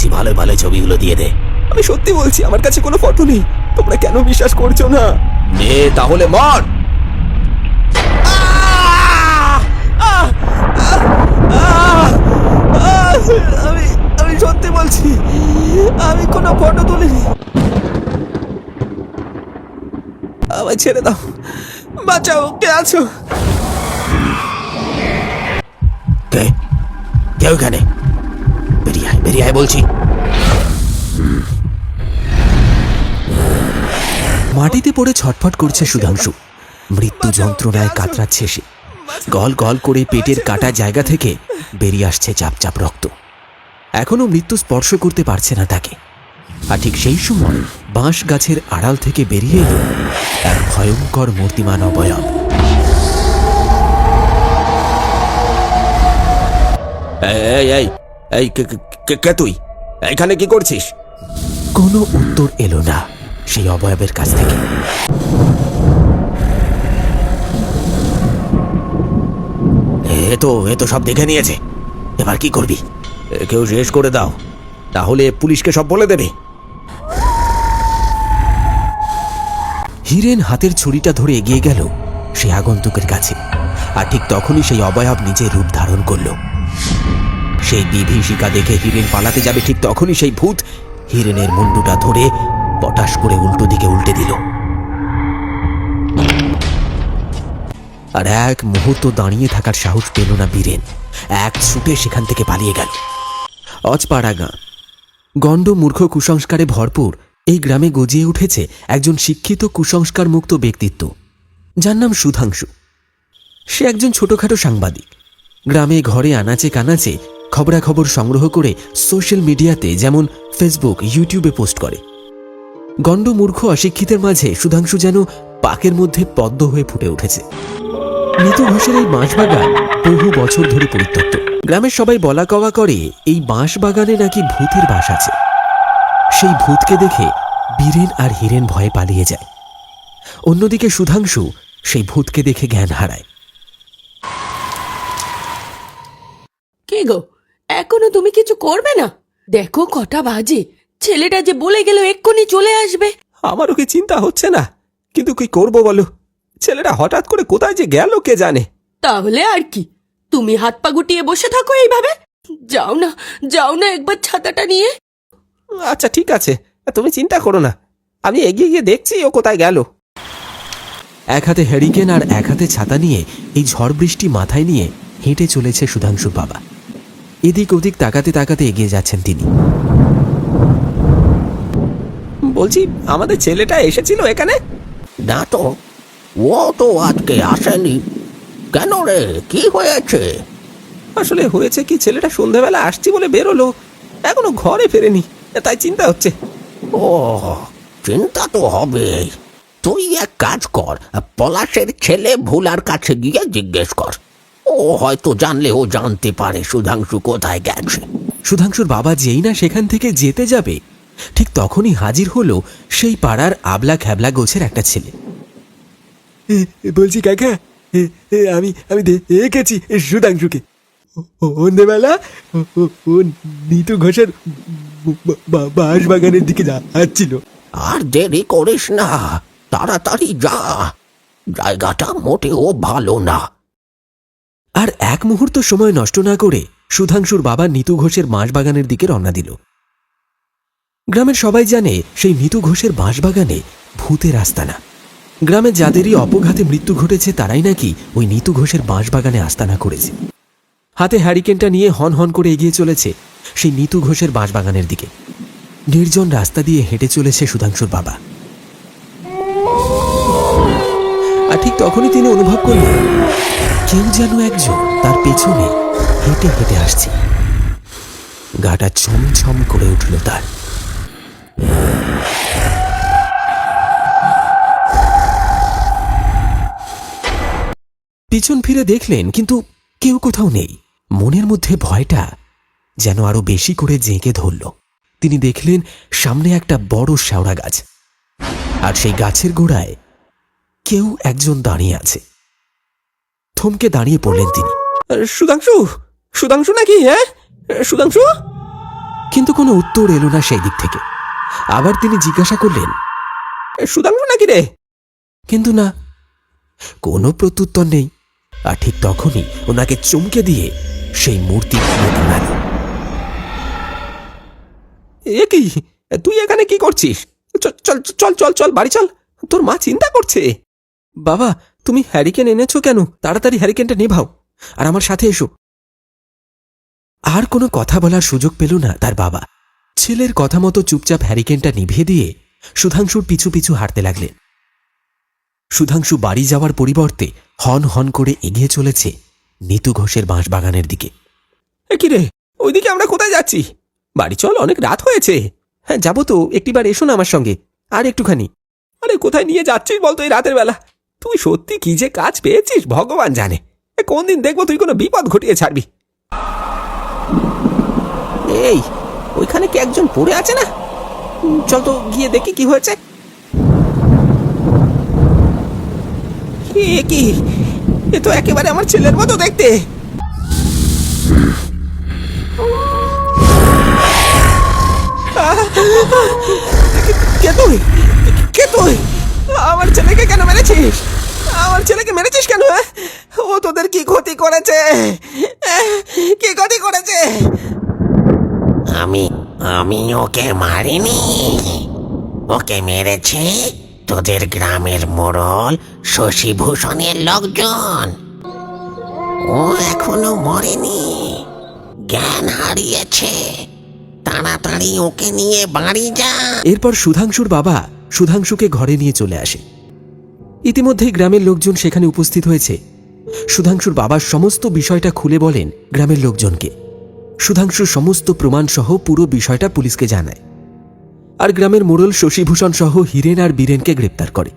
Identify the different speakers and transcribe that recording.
Speaker 1: বলছি ভালো ভালো ছবিগুলো দিয়ে দে।
Speaker 2: আমি সত্যি বলছি আমার কাছে কোনো ফটো নেই। তোমরা কেন বিশ্বাস করছ না?
Speaker 1: নে তাহলে মর!
Speaker 2: আমি আমি সত্যি বলছি আমি কোনো ফটো তুলিনি। আমায় ছেড়ে দাও। বাঁচাও কে আছো?
Speaker 1: কে? কে ওখানে? বেরিয়ে আয় বলছি। মাটিতে পড়ে ছটফট করছে সুধাংশু। মৃত্যু যন্ত্রণায় কাতরাচ্ছে সে। গল গল করে পেটের কাটা জায়গা থেকে বেরিয়ে আসছে চাপ চাপ রক্ত। এখনও মৃত্যু স্পর্শ করতে পারছে না তাকে। আর ঠিক সেই সময় বাঁশ গাছের আড়াল থেকে বেরিয়ে এলো এক ভয়ঙ্কর মূর্তিমান অবয়ব। এই কে- তুই? এখানে কি করছিস? কোনো উত্তর এলো না সেই অবয়বের কাছ থেকে। এ তো এ তো সব দেখে নিয়েছে। এবার কি করবি? কেউ শেষ করে দাও। তাহলে পুলিশকে সব বলে দেবে। হিরেন হাতের ছুরিটা ধরে এগিয়ে গেল সেই আগন্তুকের কাছে। আর ঠিক তখনই সেই অবয়ব নিজের রূপ ধারণ করল। সেই বিভীষিকা দেখে হিরেন পালাতে যাবে ঠিক তখনই সেই ভূত হিরেনের মুন্ডুটা ধরে পটাশ করে উল্টো দিকে উল্টে দিল। আর এক মুহূর্ত দাঁড়িয়ে থাকার সাহস পেল না বীরেন। এক ছুটে সেখান থেকে পালিয়ে গেল। অজপাড়া গাঁ গণ্ড মূর্খ কুসংস্কারে ভরপুর। এই গ্রামে গজিয়ে উঠেছে একজন শিক্ষিত কুসংস্কার মুক্ত ব্যক্তিত্ব। যার নাম সুধাংশু। সে একজন ছোটখাটো সাংবাদিক। গ্রামে ঘরে আনাচে কানাচে খবরাখবর সংগ্রহ করে সোশ্যাল মিডিয়াতে যেমন ফেসবুক, ইউটিউবে পোস্ট করে। গণ্ড মূর্খ অশিক্ষিতের মাঝে সুধাংশু যেন পাকের মধ্যে পদ্ম হয়ে ফুটে উঠেছে। নিতু ঘোষের এই বাঁশবাগান বহু বছর ধরে পরিত্যক্ত। গ্রামের সবাই বলা কওয়া করে, এই বাঁশ বাগানে নাকি ভূতের বাস আছে। সেই ভূতকে দেখে বীরেন আর হিরেন ভয়ে পালিয়ে যায়। অন্যদিকে সুধাংশু সেই ভূতকে দেখে জ্ঞান হারায়।
Speaker 3: কে গো? এখনও তুমি কিছু করবে না? দেখো কটা বাজে। ছেলেটা যে বলে গেল এক্ষুনি চলে আসবে।
Speaker 2: আমারও কি চিন্তা হচ্ছে না? কিন্তু কি করব বলো? ছেলেটা হঠাৎ করে কোথায় যে গেল কে জানে?
Speaker 3: তাহলে আর কি? তুমি হাত পা গুটিয়ে বসে থাকো এইভাবে। যাও না যাও না একবার ছাতাটা নিয়ে।
Speaker 2: আচ্ছা ঠিক আছে। তুমি চিন্তা করো না। আমি এগিয়ে গিয়ে দেখছি ও কোথায় গেল।
Speaker 1: এক হাতে হ্যারিকেন আর এক হাতে ছাতা নিয়ে এই ঝড় বৃষ্টি মাথায় নিয়ে হেঁটে চলেছে সুধাংশুর বাবা। এদিক ওদিক তাকাতে তাকাতে এগিয়ে যাচ্ছেন তিনি।
Speaker 2: বলছি আমাদের ছেলেটা এসেছিল এখানে?
Speaker 4: না তো ও তো আজকে আসেনি। কেন রে কি হয়েছে?
Speaker 2: আসলে হয়েছে কি ছেলেটা সন্ধেবেলা আসছি বলে বেরোলো এখনও ঘরে ফেরেনি তাই চিন্তা হচ্ছে।
Speaker 4: ও চিন্তা তো হবেই তুই এক কাজ কর পলাশের ছেলে ভোলার কাছে গিয়ে জিজ্ঞেস কর। ও হয়তো জানলে ও জানতে পারে সুধাংশু কোথায় গেছে।
Speaker 1: সুধাংশুর বাবা যেই না সেখান থেকে যেতে যাবে ঠিক তখনই হাজির হলো সেই পাড়ার আবলা খ্যাবলা গোছের একটা ছেলে।
Speaker 2: বলছি কাকা আমি আমি দেখেছি সুধাংশুকে। সন্ধেবেলা ও নিতু ঘোষের বাঁশ বাগানের দিকে যাচ্ছিল।
Speaker 4: আর দেরি করিস না তাড়াতাড়ি যা। জায়গাটা মোটেও ভালো না।
Speaker 1: আর এক মুহূর্ত সময় নষ্ট না করে সুধাংশুর বাবা নিতু ঘোষের বাঁশবাগানের দিকে রওনা দিল। গ্রামের সবাই জানে সেই নিতু ঘোষের বাঁশবাগানে ভূতের আস্তানা। গ্রামে যাদেরই অপঘাতে মৃত্যু ঘটেছে, তারাই নাকি ওই নিতু ঘোষের বাঁশবাগানে আস্তানা করেছে। হাতে হ্যারিকেনটা নিয়ে হন হন করে এগিয়ে চলেছে সেই নিতু ঘোষের বাঁশবাগানের দিকে। নির্জন রাস্তা দিয়ে হেঁটে চলেছে সুধাংশুর বাবা। আর ঠিক তখনই তিনি অনুভব করলেন, কেউ যেন একজন তার পেছনে হেঁটে হেঁটে আসছে। গাটা ছমছম করে উঠল তার। পিছন ফিরে দেখলেন, কিন্তু কেউ কোথাও নেই। মনের মধ্যে ভয়টা যেন আরও বেশি করে জেঁকে ধরল। তিনি দেখলেন, সামনে একটা বড় শেওড়া গাছ। আর সেই গাছের গোড়ায় কেউ একজন দাঁড়িয়ে আছে। থমকে দাঁড়িয়ে পড়লেন তিনি।
Speaker 2: সুধাংশু সুধাংশু নাকি হ্যাঁ? সুধাংশু?
Speaker 1: কিন্তু কোনো উত্তর এলো না সেই দিক থেকে। আবার তিনি জিজ্ঞাসা করলেন
Speaker 2: সুধাংশু নাকি রে?
Speaker 1: কিন্তু না কোনো প্রত্যুত্তর নেই। আর ঠিক তখনই ওনাকে চমকে দিয়ে সেই মূর্তি ঘুরে দাঁড়াল।
Speaker 2: এ কি? তুই এখানে কি করছিস? চল চল চল চল বাড়ি চল। তোর মা চিন্তা করছে। বাবা, তুমি হ্যারিকেন এনেছো কেন? তাড়াতাড়ি হ্যারিকেনটা নেভাও।
Speaker 1: আর আমার সাথে এসো। আর কোনো কথা বলার সুযোগ পেল না তার বাবা। ছেলের কথা মতো চুপচাপ হ্যারিকেনটা নিভিয়ে দিয়ে সুধাংশুর পিছু পিছু হাঁটতে লাগলেন। সুধাংশু বাড়ি যাওয়ার পরিবর্তে হন হন করে এগিয়ে চলেছে নিতু ঘোষের বাঁশবাগানের দিকে।
Speaker 2: এ কি রে? ওইদিকে আমরা কোথায় যাচ্ছি? বাড়ি চল, অনেক রাত হয়েছে। হ্যাঁ যাব তো, একটিবার এসো না আমার সঙ্গে। আর একটুখানি। আরে, কোথায় নিয়ে যাচ্ছিস বলতো এই রাতের বেলা? তুই সত্যি কি যে কাজ পেয়েছিস, ভগবান জানে। কোন দিন দেখব তুই কোনো বিপদ ঘটিয়ে ছাড়বি। এই, ওইখানে কি একজন পড়ে আছে না? চল তো গিয়ে দেখি কি হয়েছে। কি? এ তো একেবারে আমার ছেলের মতো দেখতে। কে তুই? কে তুই? আমার ছেলেকে কেন মেরেছিস? আমার ছেলেকে মেরেছিস কেন হ্যাঁ? ও তোদের কি ক্ষতি করেছে? কি ক্ষতি করেছে?
Speaker 4: আমি আমি ওকে মারিনি। ওকে মেরেছে তোদের গ্রামের মোড়ল শশীভূষণের লোকজন। ও এখনও মরেনি। জ্ঞান হারিয়েছে। তাড়াতাড়ি ওকে নিয়ে বাড়ি যা।
Speaker 1: এরপর সুধাংশুর বাবা সুধাংশুকে ঘরে নিয়ে চলে আসে। ইতিমধ্যেই গ্রামের লোকজন সেখানে উপস্থিত হয়েছে। সুধাংশুর বাবার সমস্ত বিষয়টা খুলে বলেন গ্রামের লোকজনকে। সুধাংশুর সমস্ত প্রমাণ সহ পুরো বিষয়টা পুলিশকে জানায়। আর গ্রামের মোড়ল শশীভূষণ সহ হিরেন আর বীরেনকে গ্রেপ্তার করে।